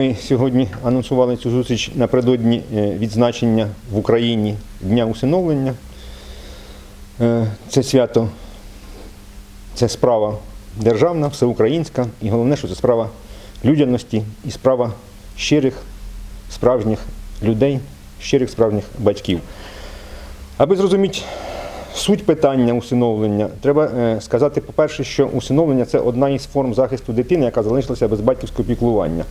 Ми сьогодні анонсували цю зустріч напередодні е, відзначення в Україні Дня усиновлення. Е, Це свято, це справа державна, всеукраїнська, і головне, що це справа людяності і справа щирих, справжніх людей, щирих справжніх батьків. Аби зрозуміти суть питання усиновлення, треба е, сказати, по-перше, що усиновлення це одна із форм захисту дитини, яка залишилася без батьківського піклування.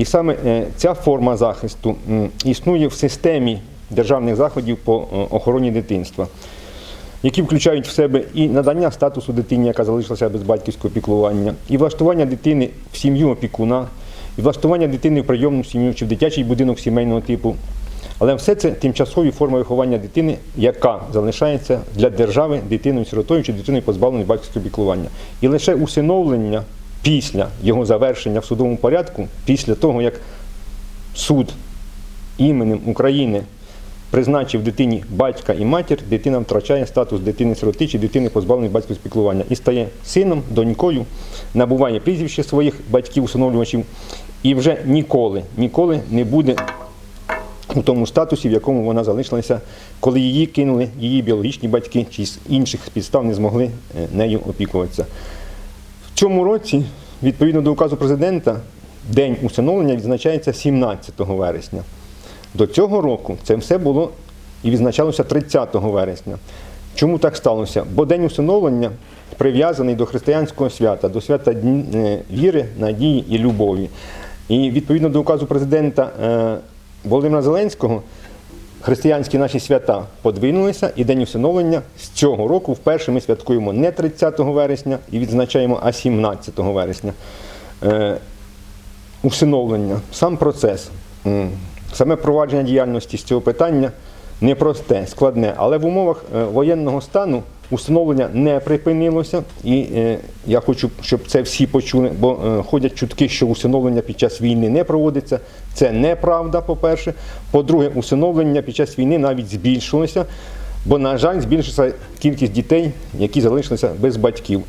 І саме е, ця форма захисту існує в системі державних заходів по е, охороні дитинства, які включають в себе і надання статусу дитині, яка залишилася без батьківського піклування, і влаштування дитини в сім'ю опікуна, і влаштування дитини в прийомну сім'ю чи в дитячий будинок сімейного типу. Але все це тимчасові форми виховання дитини, яка залишається для держави дитиною сиротою чи дитиною позбавленою батьківського піклування. І лише усиновлення після його завершення в судовому порядку, після того, як суд іменем України призначив дитині батька і матір, дитина втрачає статус дитини-сироти чи дитини позбавленої батьківського піклування і стає сином, донькою, набуває прізвище своїх батьків-усиновлювачів і вже ніколи, ніколи не буде у тому статусі, в якому вона залишилася, коли її кинули її біологічні батьки, чи з інших підстав не змогли е, нею опікуватися. В цьому році, відповідно до указу президента, День усиновлення відзначається 17 вересня. До цього року це все було і відзначалося 30 вересня. Чому так сталося? Бо День усиновлення прив'язаний до християнського свята, до свята е, віри, надії і любові. І відповідно до указу президента е, Володимира Зеленського, християнські наші свята подвинулися, і День усиновлення з цього року вперше ми святкуємо не 30 вересня і відзначаємо, а 17 вересня. Е, усиновлення, сам процес, саме провадження діяльності з цього питання непросте, складне, але в умовах е, воєнного стану усиновлення не припинилося. І е, я хочу, щоб це всі почули, бо е, ходять чутки, що усиновлення під час війни не проводиться. Це неправда, по-перше. По-друге, усиновлення під час війни навіть збільшилося, бо, на жаль, збільшилася кількість дітей, які залишилися без батьків.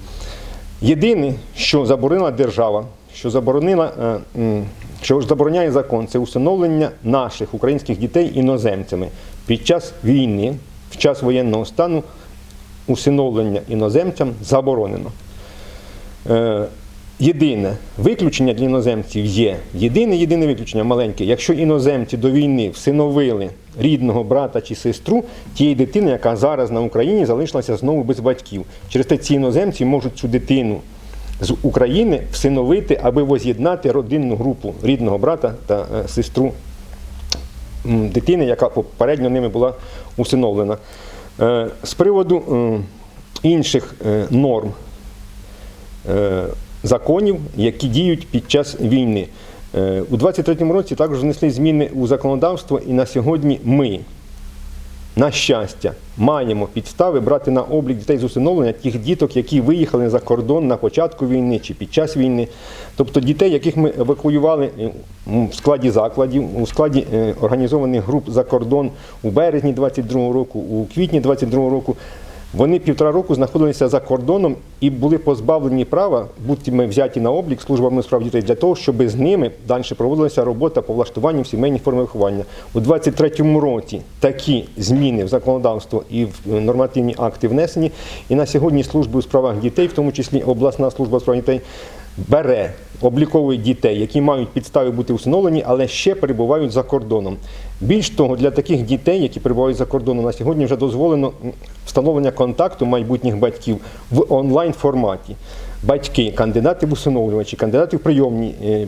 Єдине, що заборонила держава, що заборонила, е, що забороняє закон, це усиновлення наших українських дітей іноземцями. Під час війни, в час воєнного стану, усиновлення іноземцям заборонено. Е, Єдине виключення для іноземців є. Єдине єдине виключення маленьке. Якщо іноземці до війни всиновили рідного брата чи сестру тієї дитини, яка зараз на Україні залишилася знову без батьків. Через те ці іноземці можуть цю дитину з України всиновити, аби воз'єднати родинну групу рідного брата та е, сестру дитини, яка попередньо ними була усиновлена. Е, З приводу інших е, норм е, законів, які діють під час війни. У 23-му році також внесли зміни у законодавство, і на сьогодні ми, на щастя, маємо підстави брати на облік дітей з усиновлення тих діток, які виїхали за кордон на початку війни чи під час війни. Тобто дітей, яких ми евакуювали е, в складі закладів, у складі е, організованих груп за кордон у березні 22-го року, у квітні 22-го року. Вони півтора року знаходилися за кордоном і були позбавлені права бути взяті на облік службами справ дітей для того, щоб з ними далі проводилася робота по влаштуванню в сімейні форми виховання. У 23-му році такі зміни в законодавство і в е, нормативні акти внесені. І на сьогодні служби у справах дітей, в тому числі обласна служба у дітей, бере, обліковує дітей, які мають підстави бути усиновлені, але ще перебувають за кордоном. Більш того, для таких дітей, які перебувають за кордоном, на сьогодні вже дозволено встановлення контакту майбутніх батьків в онлайн форматі. Батьки, кандидати в усиновлювачі, кандидати в прийомні е,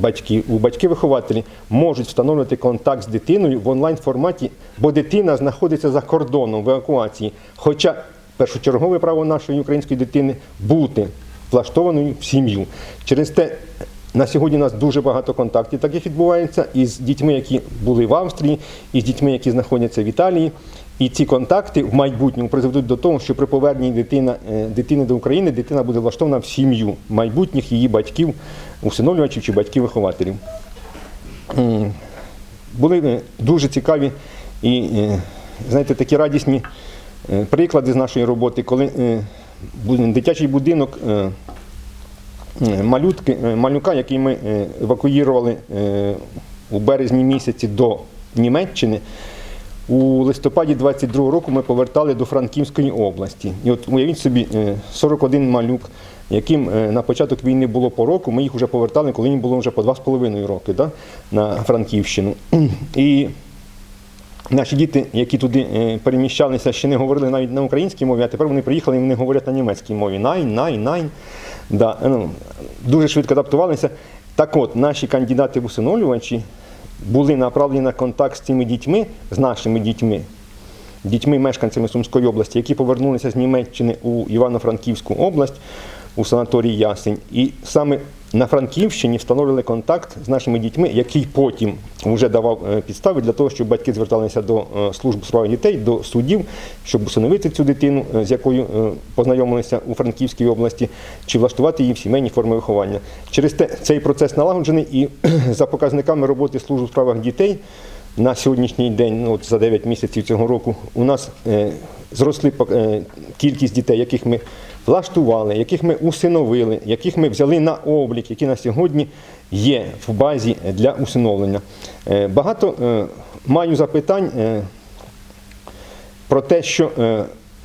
батьки, батьки-вихователі можуть встановлювати контакт з дитиною в онлайн форматі, бо дитина знаходиться за кордоном в евакуації. Хоча першочергове право нашої української дитини бути влаштованою в сім'ю. Через те на сьогодні у нас дуже багато контактів таких відбувається із дітьми, які були в Австрії, і з дітьми, які знаходяться в Італії. І ці контакти в майбутньому призведуть до того, що при поверненні дитина, е, дитини до України дитина буде влаштована в сім'ю майбутніх її батьків, усиновлювачів чи батьків-вихователів. Були е, дуже цікаві і, е, знаєте, такі радісні приклади з нашої роботи, коли дитячий будинок е, е, малютки, е, малюка, який ми е, евакуювали е, у березні місяці до Німеччини. У листопаді 22 року ми повертали до Франківської області. І от уявіть собі, е, 41 малюк, яким на початок війни було по року, ми їх вже повертали, коли їм було вже по 2,5 роки да, на Франківщину. І Наші діти, які туди е, переміщалися, ще не говорили навіть на українській мові, а тепер вони приїхали і вони говорять на німецькій мові. Найн, найн, найн. Да, ну, дуже швидко адаптувалися. Так от, наші кандидати в усиновлювачі були направлені на контакт з цими дітьми, з нашими дітьми, дітьми, мешканцями Сумської області, які повернулися з Німеччини у Івано-Франківську область у санаторій Ясень. І саме на Франківщині встановили контакт з нашими дітьми, який потім вже давав е, підстави для того, щоб батьки зверталися до е, служб у дітей, до суддів, щоб усиновити цю дитину, е, з якою познайомилися у Франківській області, чи влаштувати її в сімейні форми виховання. Через те цей процес налагоджений і за показниками роботи служб справах дітей на сьогоднішній день, ну от за 9 місяців цього року, у нас зросли е, кількість дітей, яких ми влаштували, яких ми усиновили, яких ми взяли на облік, які на сьогодні є в базі для усиновлення. Е, багато е, маю запитань. Про те, що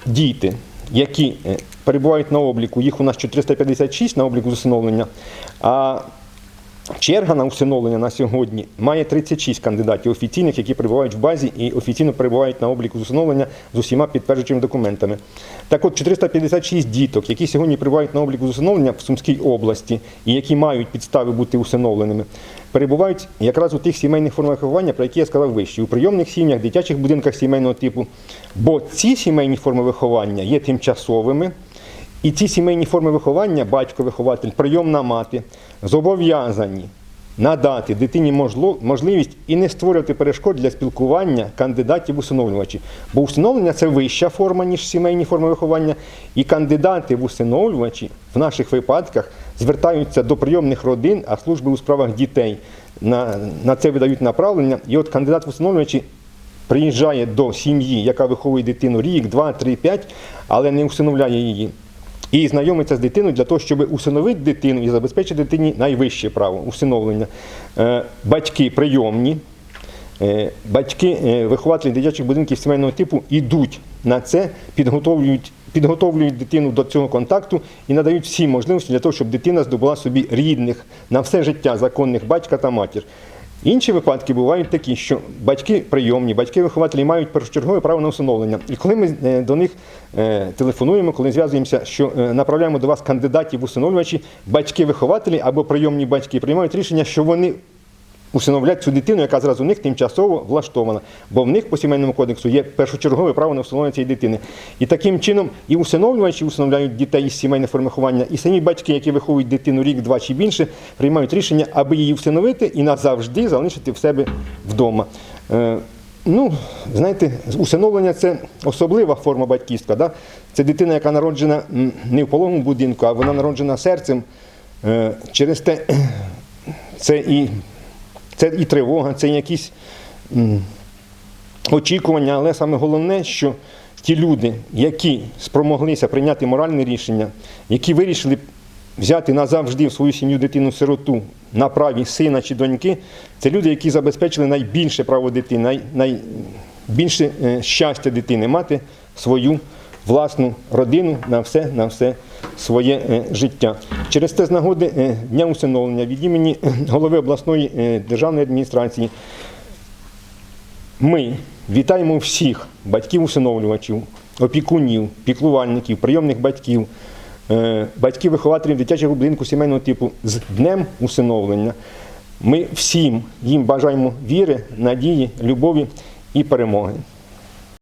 діти, які перебувають на обліку, їх у нас 456 на обліку з усиновлення, а черга на усиновлення на сьогодні має 36 кандидатів офіційних, які перебувають в базі і офіційно перебувають на обліку з усиновлення з усіма підтверджуючими документами. Так от 456 діток, які сьогодні перебувають на обліку усиновлення в Сумській області і які мають підстави бути усиновленими, перебувають якраз у тих сімейних формах виховання, про які я сказав вище, у прийомних сім'ях, дитячих будинках сімейного типу. Бо ці сімейні форми виховання є тимчасовими. І ці сімейні форми виховання, батько-вихователь, прийомна мати, зобов'язані надати дитині можливість і не створювати перешкод для спілкування кандидатів усиновлювачі. Бо усиновлення це вища форма, ніж сімейні форми виховання. І кандидати в усиновлювачі в наших випадках звертаються до прийомних родин, а служби у справах дітей на, на це видають направлення. І от кандидат в усиновлювачі приїжджає до сім'ї, яка виховує дитину рік, два, три, п'ять, але не усиновляє її. І знайомиться з дитиною для того, щоб усиновити дитину і забезпечити дитині найвище право усиновлення. Е, Батьки прийомні, е, батьки, е, вихователі дитячих будинків сімейного типу йдуть на це, підготовлюють, підготовлюють дитину до цього контакту і надають всі можливості для того, щоб дитина здобула собі рідних на все життя законних батька та матір. Інші випадки бувають такі, що батьки прийомні, батьки-вихователі мають першочергове право на усиновлення. І коли ми е, до них е, телефонуємо, коли зв'язуємося, що е, направляємо до вас кандидатів усиновлювачі, батьки-вихователі або прийомні батьки приймають рішення, що вони усиновлять цю дитину, яка зараз у них тимчасово влаштована. Бо в них по сімейному кодексу є першочергове право на усиновлення цієї дитини. І таким чином і усиновлювачі усиновляють дітей із сімейних форм виховання, і самі батьки, які виховують дитину рік, два чи більше, приймають рішення, аби її всиновити і назавжди залишити в себе вдома. Е, Ну, знаєте, усиновлення це особлива форма батьківства. Да? Це дитина, яка народжена не в пологовому будинку, а вона народжена серцем. Е, Через те це і, це і тривога, це і якісь очікування, але саме головне, що ті люди, які спромоглися прийняти моральне рішення, які вирішили взяти назавжди в свою сім'ю дитину сироту на праві сина чи доньки, це люди, які забезпечили найбільше право дитини, най, найбільше е, щастя дитини мати свою власну родину на все, на все своє е, життя. Через те з нагоди е, Дня усиновлення від імені е, голови обласної державної адміністрації ми вітаємо всіх батьків-усиновлювачів, опікунів, піклувальників, прийомних батьків, батьків-вихователів дитячого будинку сімейного типу з Днем усиновлення. Ми всім їм бажаємо віри, надії, любові і перемоги.